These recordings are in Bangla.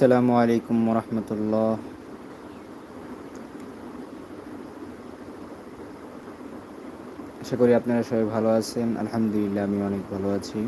আসসালামু আলাইকুম রহমতুল্লাহ আশা করি আপনারা সবাই ভালো আছেন। আলহামদুলিল্লাহ, আমি অনেক ভালো আছি।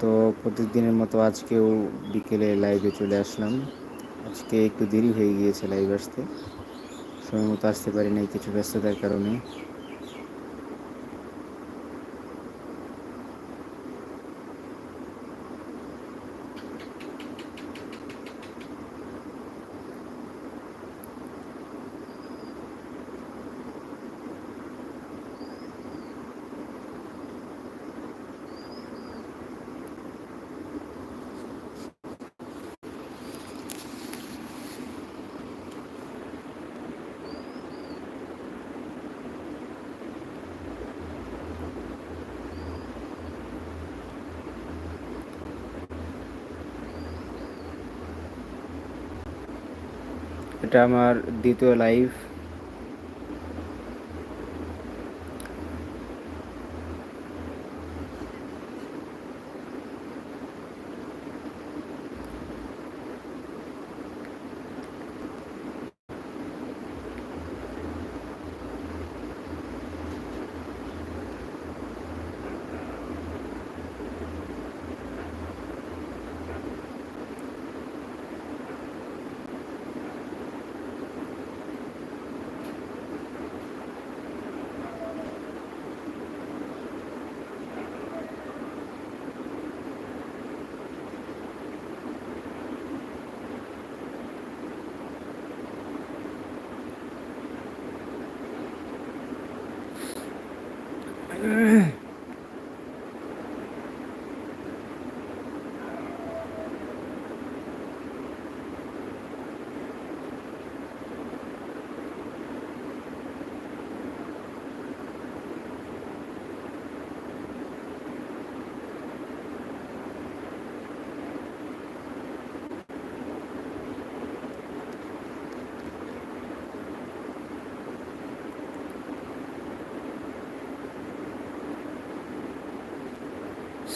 তো প্রতিদিনের মতো আজকেও বিকেলে লাইভে চলে আসলাম। আজকে একটু দেরি হয়ে গিয়েছে লাইভ আসতে। সময় মতো আসতে পারি নাই কিছু ব্যস্ততার কারণে এটা আমার দ্বিতীয় লাইভ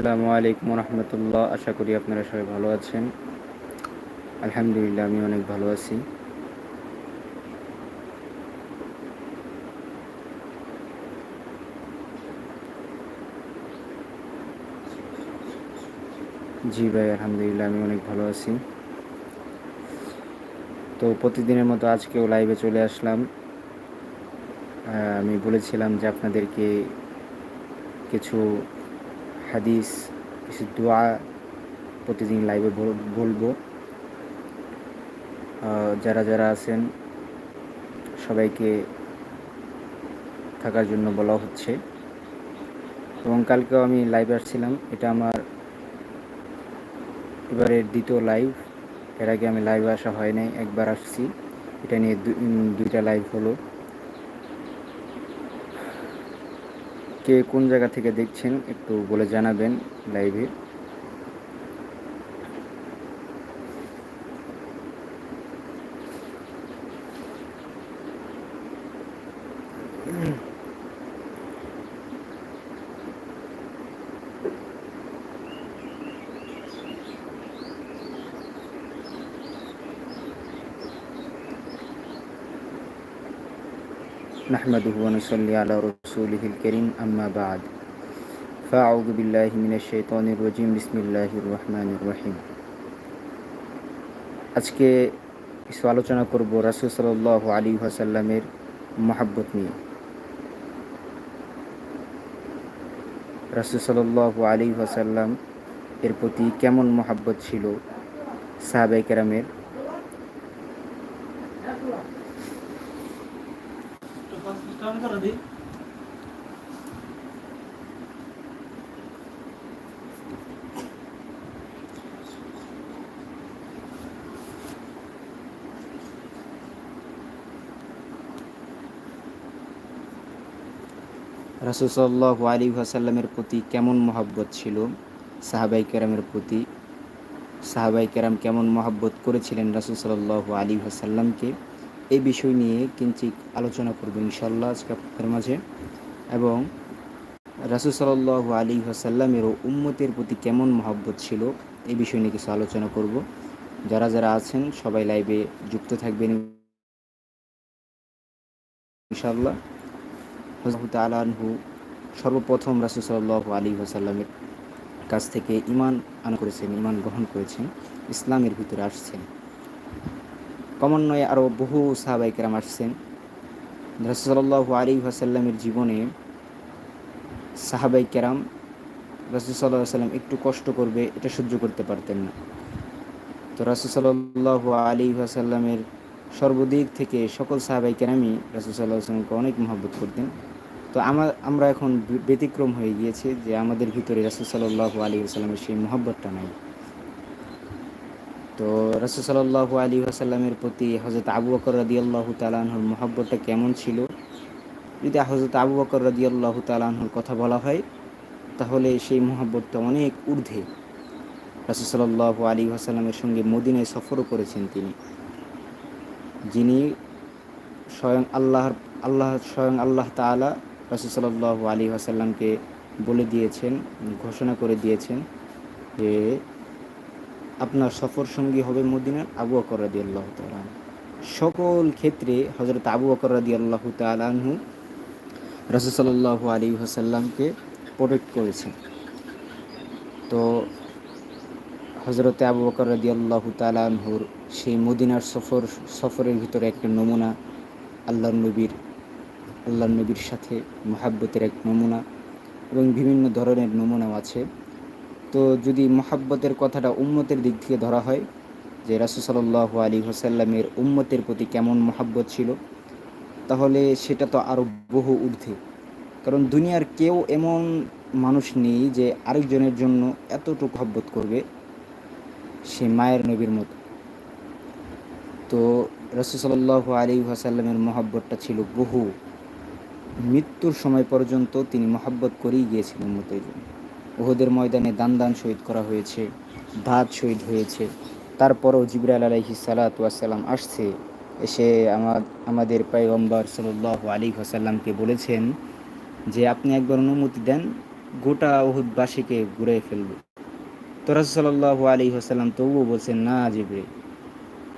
আসসালামু আলাইকুম রহমতুল্লাহ। আশা করি আপনারা সবাই ভালো আছেন। আলহামদুলিল্লাহ, আমি অনেক ভালো আছি। জি ভাই, আলহামদুলিল্লাহ, আমি অনেক ভালো আছি। তো প্রতিদিনের মতো আজকেও লাইভে চলে আসলাম। আমি বলেছিলাম যে আপনাদেরকে কিছু হাদিস, কিছু দোয়া প্রতিদিন লাইভে বলব। যারা যারা আছেন, সবাইকে থাকার জন্য বলা হচ্ছে। এবং কালকেও আমি লাইভে আসছিলাম। এটা আমার এবারের দ্বিতীয় লাইভ এর আগে আমি লাইভে আসা হয় নাই, একবার আসছি। এটা নিয়ে দুইটা লাইভ হলো। কে কোন জায়গা থেকে দেখছেন একটু বলে জানাবেন লাইভে نحمده ونصلي على رسوله الكريم أما بعد فأعوذ بالله من الشيطان الرجيم بسم الله الرحمن الرحيم আজকে কিছু আলোচনা করব রাসুল সাল্লাহ আলী ওয়াসাল্লামের মহাব্বত নিয়ে রাসুল সাল্লাহ আলী ওয়াসাল্লাম এর প্রতি কেমন মহাব্বত ছিল সাহাবাই কেরামের রাসুসাল্লাহ আলী আসাল্লামের প্রতি কেমন মহাব্বত ছিল? সাহাবাই কেরামের প্রতি? সাহাবাই কেরাম কেমন মহাব্বত করেছিলেন রাসুল সাল্লাহ আলী আসাল্লামকে এই বিষয় নিয়ে কিঞ্চিত আলোচনা করব ইনশাল্লাহ আজকে আপনাদের মাঝে। এবং রাসুল সাল্লাহ আলী আসাল্লামেরও উম্মতের প্রতি কেমন মহাব্বত ছিল এই বিষয় নিয়ে কিছু আলোচনা করব। যারা যারা আছেন, সবাই লাইভে যুক্ত থাকবেন ইনশাল্লাহ হজরত আলানহু সর্বপ্রথম রাসুল সাল্লাহ আলী আসাল্লামের কাছ থেকে ইমান আন করেছেন ইমান গ্রহণ করেছেন, ইসলামের ভিতরে আসছেন। ক্রমান্বয়ে আরও বহু সাহাবাই কেরাম আসছেন। রাসুসাল্লাহ আলী আসাল্লামের জীবনে সাহাবাই কেরাম রাসুসাল্লাহ সাল্লাম একটু কষ্ট করবে, এটা সহ্য করতে পারতেন না। তো রাসুসাল্লাহ আলী আসাল্লামের সর্বদিক থেকে সকল সাহাবাই কেরামই রাসুসাল্লাহ সাল্লামকে অনেক মহব্বত করতেন। তো আমার আমরা এখন ব্যতিক্রম হয়ে গিয়েছে যে আমাদের ভিতরে রাসুসাল্লাহ আলী আসাল্লামের সেই মহব্বতটা নাই। তো রসুল সাল্লাহ আলী আসাল্লামের প্রতি হজরত আবু বকর রদি আল্লাহ তালাহর মহব্বতটা কেমন ছিল? যদি হজরত আবু বকর রদি আল্লাহ তালাহর কথা বলা হয়, তাহলে সেই মহব্বতটা অনেক ঊর্ধ্বে। রসুল সাল্লাহ আলী আসাল্লামের সঙ্গে মদিনায় সফরও করেছেন তিনি। যিনি স্বয়ং আল্লাহর আল্লাহ স্বয়ং আল্লাহ তালা রসুল সাল্লাহ আলী আসাল্লামকে বলে দিয়েছেন, ঘোষণা করে দিয়েছেন যে আপনার সফর সঙ্গী হবে মদিনার আবু আকর রাদি আল্লাহ তালাহ সকল ক্ষেত্রে হজরত আবু আকর রাদি আল্লাহ তালাহু রসসাল্লাহ আলী হাসাল্লামকে প্রোটেক্ট করেছেন। তো হজরতে আবু বকর রাদি আল্লাহ তালাহুর সেই মদিনার সফর, সফরের ভিতরে একটা নমুনা আল্লাহ নবীর আল্লাহ নবীর সাথে মহাব্বতের এক নমুনা এবং বিভিন্ন ধরনের নমুনাও আছে। তো যদি মহাব্বতের কথাটা উম্মতের দিক থেকে ধরা হয়, যে রাসুসাল্লাহ আলী হোসাল্লামের উম্মতের প্রতি কেমন মহাব্বত ছিল, তাহলে সেটা তো আরও বহু ঊর্ধ্বে। কারণ দুনিয়ার কেউ এমন মানুষ নেই যে আরেকজনের জন্য এতটুকু মহব্বত করবে, সে মায়ের নবীর মতো। তো রসুসাল্লাহ আলী ওয়াসাল্লামের মহাব্বতটা ছিল বহু। মৃত্যুর সময় পর্যন্ত তিনি মহাব্বত করেই গিয়েছিলেন মতের জন্য ওহদের ময়দানে দান দান শহীদ করা হয়েছে, দাঁত শহীদ হয়েছে। তারপরও জিবরাল আলহি সালাতাম আসছে, এসে আমার, আমাদের পাইগম্বর সাল্লাহ আলী হাসাল্লামকে বলেছেন যে, আপনি একবার অনুমতি দেন, গোটা ওহুদবাসীকে ঘুরে ফেলবে। তো সাল্লাহ আলী হাসাল্লাম তবুও বলছেন, না জিবরে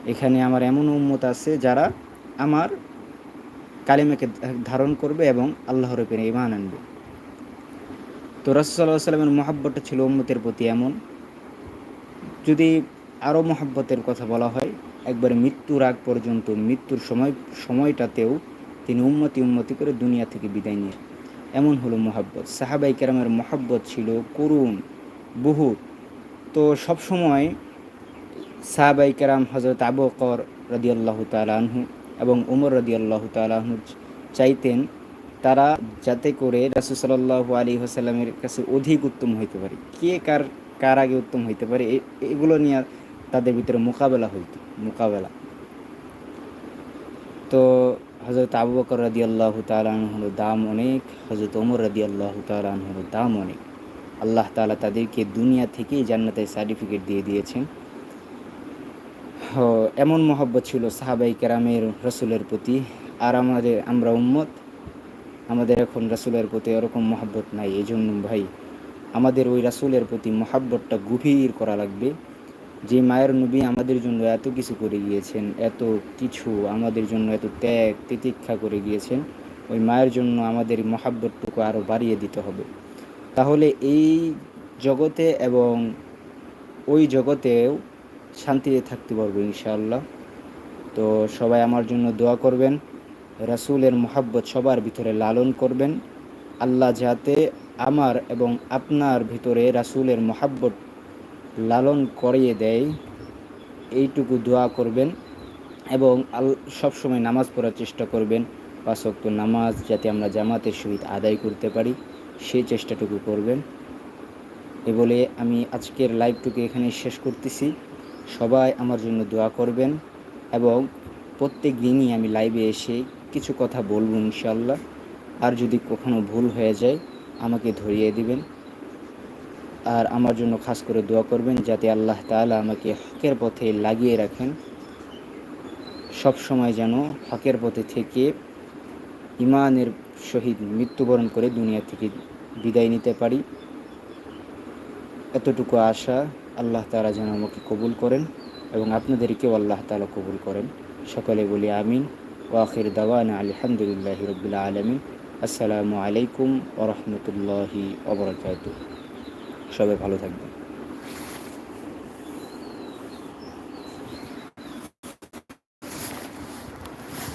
এখানে আমার এমন উম্মত আছে যারা আমার কালিমাকে ধারণ করবে এবং আল্লাহর উপরে ইমান আনবে। তো রসসাল্লাহ সাল্লামের মহাব্বতটা ছিল উম্মতের প্রতি এমন, যদি আরও মহাব্বতের কথা বলা হয়, একবারে মৃত্যুর আগ পর্যন্ত, মৃত্যুর সময়, সময়টাতেও তিনি উন্মতি উন্মতি করে দুনিয়া থেকে বিদায় নিয়ে। এমন হলো মহাব্বত। সাহাবাই কেরামের মহাব্বত ছিল করুণ বহু তো সবসময় সাহাবাই কেরাম হজরত আবকর রদিয়াল্লাহ তালাহু এবং উমর রদি আল্লাহ তালাহু চাইতেন তারা যাতে করে রাসুল সাল্লাহ আলী হাসাল্লামের কাছে অধিক উত্তম হইতে পারে। কে কার কার আগে উত্তম হইতে পারে? এগুলো নিয়ে তাদের ভিতরে মোকাবেলা হইত, মোকাবেলা। তো হজরত আবু বকর রাদি আল্লাহ তালাহর দাম অনেক হজরত ওমর রাদি আল্লাহ তালাহর দাম অনেক। আল্লাহ তালা তাদেরকে দুনিয়া থেকেই জান্নাতের সার্টিফিকেট দিয়ে দিয়েছেন। এমন মহব্বত ছিল সাহাবাই কেরামের রসুলের প্রতি। আর আমাদের, আমরা উম্মত, আমাদের এখন রাসুলের প্রতি ওরকম মহাব্বত নাই। এই জন্য ভাই, আমাদের ওই রাসুলের প্রতি মহাব্বতটা গভীর করা লাগবে। যে মায়ের নবী আমাদের জন্য এত কিছু করে গিয়েছেন, এত কিছু আমাদের জন্য এত ত্যাগ, তিতিক্ষা করে গিয়েছেন, ওই মায়ের জন্য আমাদের মহাব্বতটুকু আরও বাড়িয়ে দিতে হবে। তাহলে এই জগতে এবং ওই জগতেও শান্তিতে থাকতে পারব ইনশাআল্লাহ। তো সবাই আমার জন্য দোয়া করবেন, রাসুলের মোহাব্বত সবার ভিতরে লালন করবেন। আল্লাহ যাতে আমার এবং আপনার ভিতরে রাসুলের মোহাব্বত লালন করিয়ে দেয়, এইটুকু দোয়া করবেন এবং আল, সবসময় নামাজ পড়ার চেষ্টা করবেন। পাঁচক্ত নামাজ যাতে আমরা জামাতের সহিত আদায় করতে পারি সেই চেষ্টাটুকু করবেন। এ বলে আমি আজকের লাইভটুকু এখানে শেষ করতেছি। সবাই আমার জন্য দোয়া করবেন এবং প্রত্যেক দিনই আমি লাইভে এসে কিছু কথা বলব ইনশাল্লাহ আর যদি কখনো ভুল হয়ে যায়, আমাকে ধরিয়ে দিবেন। আর আমার জন্য খাস করে দোয়া করবেন যাতে আল্লাহ তালা আমাকে হকের পথে লাগিয়ে রাখেন। সব সময় যেন হকের পথে থেকে ইমানের সহিত মৃত্যুবরণ করে দুনিয়া থেকে বিদায় নিতে পারি। এতটুকু আশা। আল্লাহ তালা যেন আমাকে কবুল করেন এবং আপনাদেরকেও আল্লাহ তালা কবুল করেন। সকলে বলি আমিন। ওয়াখির দাওয়ানা আলহামদুলিল্লাহ রবিল্লা আলমিন। আসসালামু আলাইকুম ওরহমতুল্লাহি অবরাকাত সবাই ভালো থাকবেন।